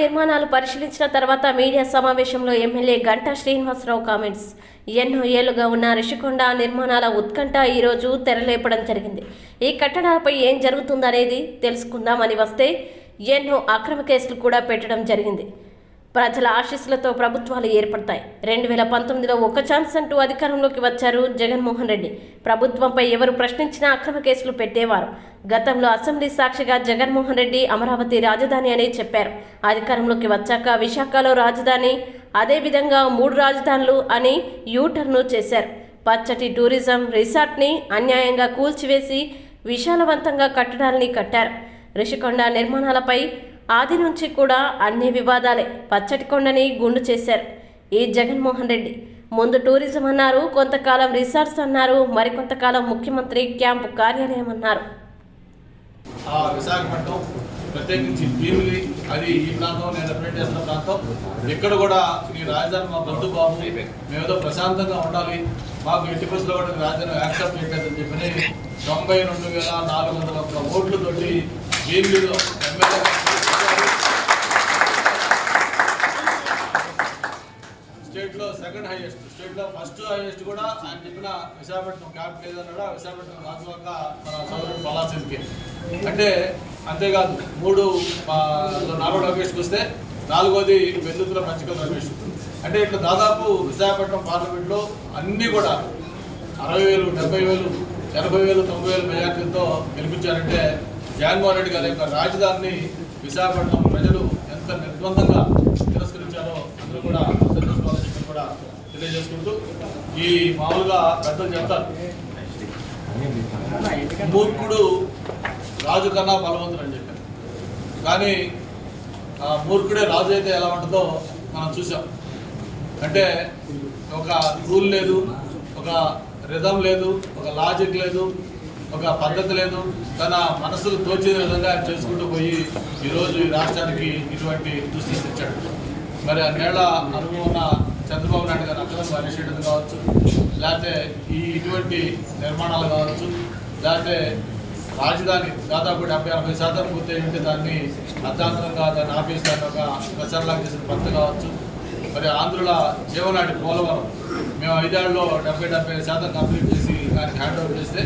నిర్మాణాలు పరిశీలించిన తర్వాత మీడియా సమావేశంలో ఎమ్మెల్యే గంటా శ్రీనివాసరావు కామెంట్స్. ఎన్నో ఏళ్ళుగా ఉన్న రిషికొండ నిర్మాణాల ఉత్కంఠ ఈరోజు తెరలేపడం జరిగింది. ఈ కట్టడాలపై ఏం జరుగుతుందనేది తెలుసుకుందామని వస్తే ఎన్నో అక్రమ కేసులు కూడా పెట్టడం జరిగింది. ప్రజల ఆశీస్సులతో ప్రభుత్వాలు ఏర్పడతాయి. రెండు వేల పంతొమ్మిదిలో ఒక ఛాన్స్ అంటూ అధికారంలోకి వచ్చారు జగన్మోహన్ రెడ్డి. ప్రభుత్వంపై ఎవరు ప్రశ్నించినా అక్రమ కేసులు పెట్టేవారు. గతంలో అసెంబ్లీ సాక్షిగా జగన్మోహన్ రెడ్డి అమరావతి రాజధాని అని చెప్పారు. అధికారంలోకి వచ్చాక విశాఖలో రాజధాని అదేవిధంగా మూడు రాజధానులు అని యూటర్ను చేశారు. పచ్చటి టూరిజం రిసార్ట్ని అన్యాయంగా కూల్చివేసి విశాలవంతంగా కట్టడాల్ని కట్టారు. రిషికొండ నిర్మాణాలపై ఆది నుంచి కూడా అన్ని వివాదాలే పచ్చటి కొండని గుండు చేశారు. ఈ జగన్మోహన్ రెడ్డి ముందు టూరిజం అన్నారు కొంతకాలం రిసార్ట్స్ అన్నారు మరికొంతకాలం ముఖ్యమంత్రి క్యాంపు కార్యాలయం అన్నారు. విశాఖపట్నం ప్రత్యేకించి భీమిలి అది ఈ ప్రాంతం నేను రిప్రజెంట్ చేస్తున్న ప్రాంతం. ఇక్కడ కూడా ఈ రాజధాని మా బంధు బాబు మేమేదో ప్రశాంతంగా ఉండాలి మాకు ఎట్టి బస్సులో కూడా రాజధాని యాక్సెప్ట్ చేయలేదని చెప్పి తొంభై రెండు వేల నాలుగు వందల ఒక్క ఓట్లతోటి భీమిలిలో సెకండ్ హైయెస్ట్ స్టేట్లో ఫస్ట్ హైయెస్ట్ కూడా ఆయన చెప్పిన విశాఖపట్నం క్యాప్ లేదన్నాడు? ఆ విశాఖపట్నం రాజువాక మన సోదరుడు పలాసింకి అంటే అంతేకాదు మూడు నాలుగు నాలుగో లొకేషన్కి వస్తే నాలుగోది వెల్లుతుల పంచకల లొకేషన్ అంటే ఇట్లా దాదాపు విశాఖపట్నం పార్లమెంట్లో అన్నీ కూడా అరవై వేలు డెబ్బై వేలు ఎనభై వేలు తొంభై వేలు మెజార్టీలతో గెలిపించారంటే జగన్మోహన్ రెడ్డి గారి యొక్క రాజధానిని విశాఖపట్నం ప్రజలు ఎంత నిర్బంధంగా తిరస్కరించారో అందరూ కూడా అర్థం చేసుకోవాలని చెప్పి కూడా తెలియజేసుకుంటూ ఈ మామూలుగా పెద్దలు చెప్తారు. మూర్ఖుడు రాజు కన్నా బలవంతుడు అని చెప్పారు. కానీ ఆ మూర్ఖుడే రాజు అయితే ఎలా ఉంటుందో మనం చూసాం అంటే ఒక రూల్ లేదు ఒక రిధం లేదు ఒక లాజిక్ లేదు ఒక పద్ధతి లేదు. తన మనసులు తోచిన విధంగా ఆయన చేసుకుంటూ పోయి ఈరోజు ఈ రాష్ట్రానికి ఇటువంటి దుస్థితి ఇచ్చాడు మరి అన్నేళ్ళ అనుభవం ఉన్న చంద్రబాబు నాయుడు గారు అక్రమ అరిషేయడం కావచ్చు లేకపోతే ఈ ఇటువంటి నిర్మాణాలు కావచ్చు లేకపోతే రాజధాని దాదాపు డెబ్బై ఎనభై శాతం పూర్తి ఉంటే దాన్ని అర్ధాంతరంగా దాన్ని ఆపేసాక ఒక ప్రచారంలాగా చేసిన పద్ధతి కావచ్చు. మరి ఆంధ్రుల జీవనాటి పోలవరం మేము ఐదేళ్ళలో డెబ్బై డెబ్బై శాతం కంప్లీట్ చేసి దానికి హ్యాండ్ ఓవర్ చేస్తే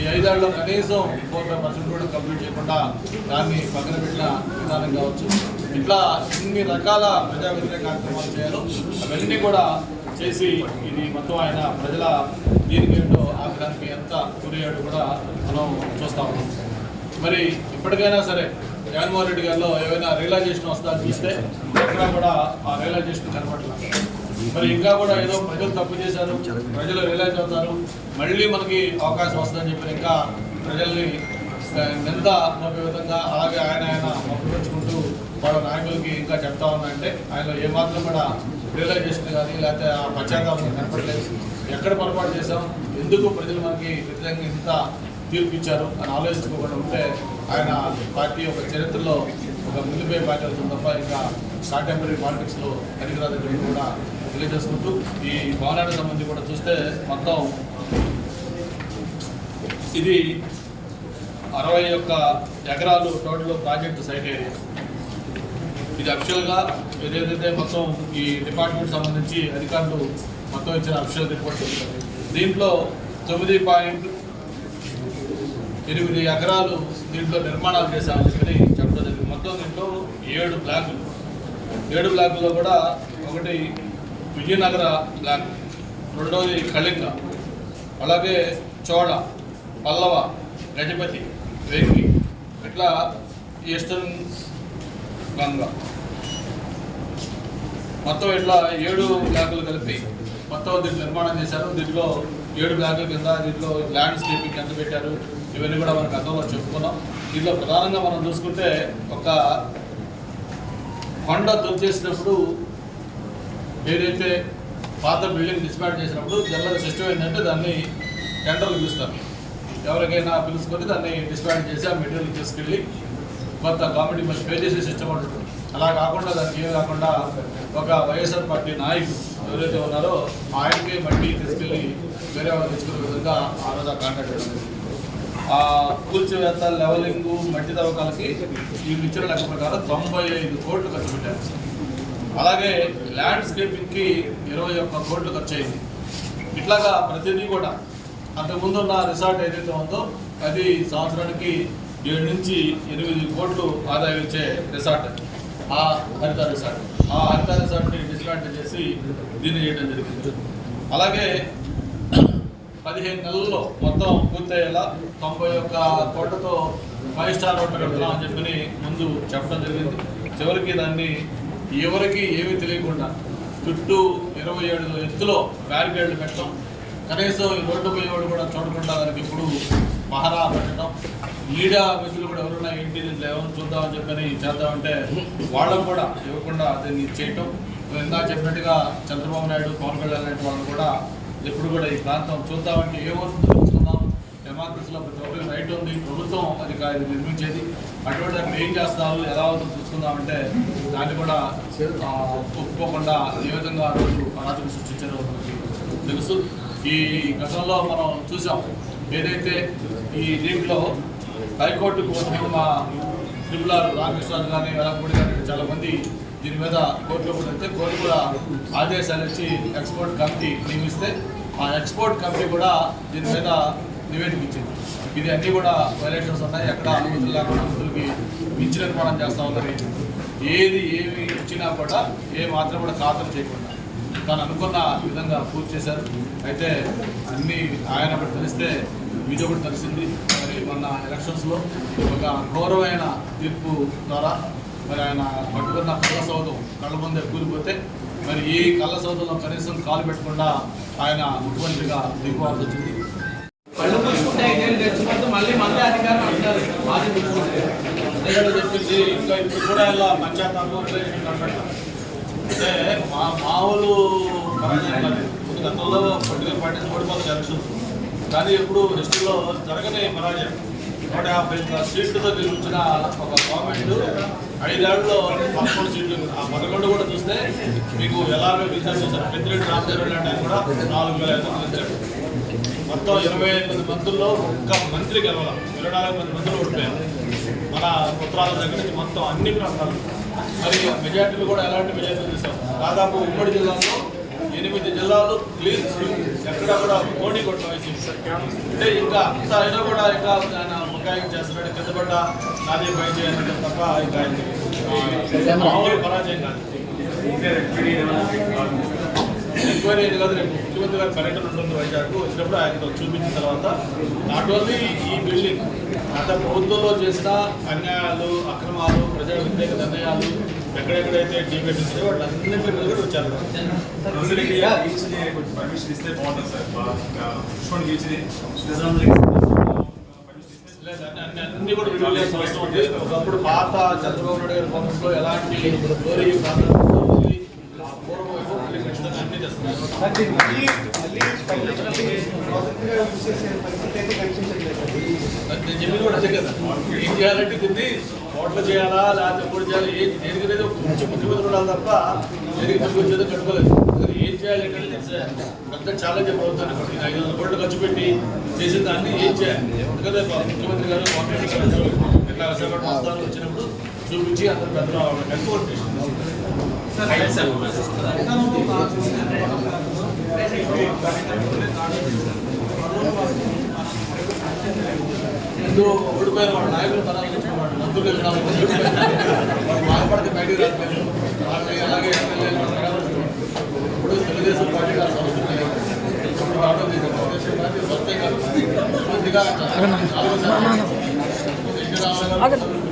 ఈ ఐదేళ్ళలో కనీసం ఫోర్ ఫైవ్ పర్సెంట్ కూడా కంప్లీట్ చేయకుండా దాన్ని పక్కన పెట్టిన విధానం కావచ్చు. ఇట్లా ఇన్ని రకాల ప్రజా వ్యతిరేక కార్యక్రమాలు చేయాలో అవన్నీ కూడా చేసి ఇది మొత్తం ఆయన ప్రజల దీనికేంటో ఆగ్రహానికి ఎంత గురయ్యాడు కూడా మనం చూస్తా ఉన్నాం. మరి ఇప్పటికైనా సరే జగన్మోహన్ రెడ్డి గారిలో ఏమైనా రియలైజేషన్ వస్తారని చూస్తే ఎక్కడా కూడా ఆ రియలైజేషన్ కనపడలేదు మరి ఇంకా కూడా ఏదో ప్రజలు తప్పు చేశారు ప్రజలు రియలైజ్ అవుతారు మళ్ళీ మనకి అవకాశం వస్తుందని చెప్పి ఇంకా ప్రజల్ని నింద విధంగా అలాగే ఆయన ఆయన వాళ్ళ నాయకులకి ఇంకా చెప్తా ఉన్నాయంటే ఆయన ఏమాత్రం కూడా రియలైజేషన్ కానీ లేకపోతే ఆ పశ్చాత్తాపం కనపడలేదు. ఎక్కడ పొరపాటు చేశాం? ఎందుకు ప్రజలు మనకి వ్యతిరేకంగా ఇంత తీర్పు ఇచ్చారు అని ఆలోచించుకోకుండా ఉంటే ఆయన పార్టీ ఒక చరిత్రలో ఒక ముందుపోయే పార్టీ అవుతుంది తప్ప ఇంకా కాంటెంపరీ పాలిటిక్స్లో పనికిరాదని కూడా తెలియజేసుకుంటూ ఈ భవనానికి సంబంధించి కూడా చూస్తే మొత్తం ఇది అరవై ఒక్క ఎకరాలు టోటల్ ప్రాజెక్ట్ సైట్ ఏరియా. ఇది అఫిషియల్గా ఏదైతే మొత్తం ఈ డిపార్ట్మెంట్ సంబంధించి అధికారులు మొత్తం ఇచ్చిన అఫిషియల్ రిపోర్ట్ దీంట్లో తొమ్మిది పాయింట్ ఎనిమిది ఎకరాలు దీంట్లో నిర్మాణాలు చేశామని చెప్పి చెప్పడం జరిగింది. మొత్తం దీంట్లో ఏడు బ్లాకులు. ఏడు బ్లాకుల్లో కూడా ఒకటి విజయనగర బ్లాక్ రెండవది కళింగ అలాగే చోళ పల్లవ గజపతి వెంకి. ఇట్లా ఈస్టర్న్ గంగ మొత్తం ఇట్లా ఏడు బ్లాకులు కలిపి మొత్తం దీన్ని నిర్మాణం చేశారు. దీంట్లో ఏడు బ్లాకుల కింద దీంట్లో ల్యాండ్స్కేపింగ్ ఎంత పెట్టారు ఇవన్నీ కూడా మనకు గతంలో చెప్పుకున్నాం. దీంట్లో ప్రధానంగా మనం చూసుకుంటే ఒక కొండ తొలిచేసినప్పుడు ఏదైతే పాత బిల్డింగ్ డిస్పాట్ చేసినప్పుడు జనరల్ సిస్టమ్ ఏంటంటే దాన్ని టెండర్లు పిలుస్తారు. ఎవరికైనా పిలుచుకొని దాన్ని డిస్పాట్ చేసి ఆ మెటీరియల్ తీసుకెళ్ళి కొంత కామెడీ మళ్ళీ పే చేసే సిస్టమ్ ఉంటుంది. అలా కాకుండా దానికి ఏం కాకుండా ఒక వైఎస్ఆర్ పార్టీ నాయకుడు ఎవరైతే ఉన్నారో ఆయనకే మట్టి తీసుకెళ్ళి వేరే వాళ్ళు తెచ్చుకునే విధంగా ఆ రోజు ఆ కాంటాక్ట్ ఇవ్వడం ఆ కూల్చివేత లెవలింగ్ మట్టి తవ్వకాలకి వీళ్ళు ఇచ్చిన లెక్క ప్రకారం తొంభై ఐదు కోట్లు ఖర్చు పెట్టారు. అలాగే ల్యాండ్స్కేపింగ్కి ఇరవై ఒక్క కోట్లు ఖర్చు అయింది. ఇట్లాగా ప్రతిదీ కూడా అంతకుముందు ఉన్న రిసార్ట్ ఏదైతే ఉందో అది సంవత్సరానికి ఏడు నుంచి ఎనిమిది కోట్లు ఆదాయం ఇచ్చే రిసార్ట్ ఆ హరిత రిసార్ట్ ఆ హరిత రిసార్ట్ని డిస్మాంటిల్ చేసి దీన్ని చేయడం జరిగింది. అలాగే పదిహేను నెలల్లో మొత్తం పూర్తయ్యేలా తొంభై ఒక్క కోట్లతో ఫైవ్ స్టార్ హోటల్ కడతాం అని ముందు చెప్పడం జరిగింది. చివరికి దాన్ని ఎవరికి ఏమీ తెలియకుండా చుట్టూ ఇరవై ఏడు ఎత్తులో బ్యారికేడ్లు పెట్టడం కనీసం ఈ రోడ్డు పోయేవాడు కూడా చూడకుండా దానికి ఇప్పుడు మహారా పెట్టడం మీడియా విధులు కూడా ఎవరున్నా ఏంటి దీంట్లో ఏమైనా చూద్దామని చెప్పని చేద్దామంటే వాళ్ళకు కూడా ఇవ్వకుండా దీన్ని చేయటం. ఇందాక చెప్పినట్టుగా చంద్రబాబు నాయుడు పవన్ కళ్యాణ్ లాంటి వాళ్ళు కూడా ఎప్పుడు కూడా ఈ ప్రాంతం చూద్దామంటే ఏమవుతుందో చూసుకుందాం డెమోక్రసీలో ప్రతి ఒక్కరికి రైట్ ఉంది. ప్రభుత్వం అది కా- ఇది నిర్మించేది. అటువంటి దాన్ని ఏం చేస్తారు? ఎలా అవుతుందో చూసుకుందామంటే దాన్ని కూడా ఒప్పుకోకుండా ఏ విధంగా రోజు అరాజకం సృష్టించారో తెలుసు. ఈ గతంలో మనం చూసాం. ఏదైతే ఈ దీంట్లో హైకోర్టుకు కొంతమంది మా ట్రిపుల్ ఆర్ రామకృష్ణరాజు కానీ వెలపూడి కానీ చాలా మంది దీని మీద కోర్టులో కూడా వెళ్తే కోర్టు కూడా ఆదేశాలు ఇచ్చి ఎక్స్పోర్ట్ కమిటీ నియమిస్తే ఆ ఎక్స్పోర్ట్ కమిటీ కూడా దీని మీద నివేదిక ఇచ్చింది. ఇది అన్నీ కూడా వైలేషన్స్ ఉన్నాయి. ఎక్కడ అనుమతులు లేకుండా అనుమతులకి మించి నిర్మాణం చేస్తా ఉన్నది. ఏది ఏమి ఇచ్చినా కూడా ఏ మాత్రం కూడా ఖాతరు చేయకుండా. తను అనుకున్న విధంగా పూర్తి చేశారు. అయితే అన్నీ ఆయన తెలిస్తే ఇది ఒకటి తెలిసింది మరి మొన్న ఎలక్షన్స్లో ఒక ఘోరమైన తీర్పు ద్వారా మరి ఆయన పట్టుకున్న కళ్ళ సౌధం కళ్ళ ముందే కూలిపోతే మరి ఈ కళ్ళ సౌధంలో కనీసం కాలు పెట్టకుండా ఆయన ముఖ్యమంత్రిగా దిగువాల్సి వచ్చింది కళ్ళు మూసుకుంటే ఐదేళ్ళు మళ్ళీ మళ్ళీ అధికారం అంటారు. మాది చెప్పింది ఇంకా ఇప్పుడు కూడా ఇలా పంచాయతీ అంటే మా మామూలు గతంలో పొలిటికల్ పార్టీస్ ఓడిపోతాయి ఎలక్షన్స్. కానీ ఎప్పుడు హిస్టరీలో జరగని పరాజయం. నూట యాభై సీట్లతో గెలిచిన ఒక గవర్నమెంట్ ఐదేళ్ళలో పదకొండు సీట్లు. ఆ పదకొండు కూడా చూస్తే మీకు ఎలాగో విచారణ చేశారు. పెద్దిరెడ్డి రామచంద్ర లాంటి ఆయన కూడా నాలుగు వేల ఐదు వందలు ఇచ్చారు మొత్తం ఇరవై ఎనిమిది మందుల్లో ఒక్క మంత్రి గెలవాల. ఇరవై నాలుగు మంది మందులు ఓడిపోయారు. మన ఉత్తరాల దగ్గర నుంచి మొత్తం అన్ని ప్రాంతాలు. మరి మెజార్టీలు కూడా ఎలాంటి మెజార్టీలు చూసాం దాదాపు ఉమ్మడి జిల్లాలో ఎనిమిది జిల్లాలు క్లీన్ స్వీప్ ఎక్కడ కూడా మోడీ కొట్టడం వేసి అంటే ఇంకా అంత అయినా కూడా ఇంకా ఆయన ముఖాయం చేస్తున్నాడు. కింద పడ్డ నాదే పై చేయాలంటే తప్ప ఇంకా ఆయన మామూలు పరాజయం కాదు. ఎంక్వైరీ అయింది కాదు. రేపు ముఖ్యమంత్రి గారి పర్యటన ఉంటుంది వైజాగ్ వచ్చినప్పుడు ఆయనతో చూపించిన తర్వాత నాట్ ఓన్లీ ఈ బిల్డింగ్ గత ప్రభుత్వంలో చేసిన అన్యాయాలు అక్రమాలు ప్రజా వ్యతిరేక నిర్ణయాలు ఎక్కడెక్కడైతే డిబేట్ ఉన్నాయో వాటన్నింటి మీద కూడా వచ్చారు. పర్మిషన్ ఇస్తే బాగుంటుంది సార్. బీచ్ని లేదు, అన్ని- కూడా చేయాల్సిన అవసరం ఉంది ఒకప్పుడు పాత చంద్రబాబు నాయుడు గారి గవర్నమెంట్లో ఎలాంటి గౌరీ ఉంది, నేను చెప్పింది కూడా అదే కదా. ఏం చేయాలంటే దీన్ని ఓట్లు చేయాలా లేకపోతే ఎప్పుడు చేయాలి ఏం దేనికి అనేది ఒక మంచి ముఖ్యమంత్రి ఉండాలి తప్ప దేనికి తీసుకొచ్చేదో కట్టుకోలేదు. ఏం చేయాలి పెద్ద ఛాలెంజ్ ప్రభుత్వాన్ని పడుతుంది ఐదు వందల కోట్లు ఖర్చు పెట్టి చేసిన దాన్ని ఏం చేయాలి? అందుకనే ముఖ్యమంత్రి గారు ఇట్లా విశాఖపట్నం వస్తాను వచ్చినప్పుడు చూపించి అందరు పెద్దలు కట్టుకోండి ముందు ఓడిపోయిన వాళ్ళ నాయకులు తరాలు తెచ్చుకున్నాడు మంత్రులు వెళ్ళినారు వాళ్ళు బాధపడితే బయటికి రాలేదు వాళ్ళని అలాగే ఎమ్మెల్యేలు వాళ్ళు రావచ్చు. ఇప్పుడు తెలుగుదేశం పార్టీ ఆ సంస్కృతి లేదు. ఇప్పుడు రావడం లేదు. తెలుగుదేశం పార్టీ స్వచ్ఛంగా కాదు.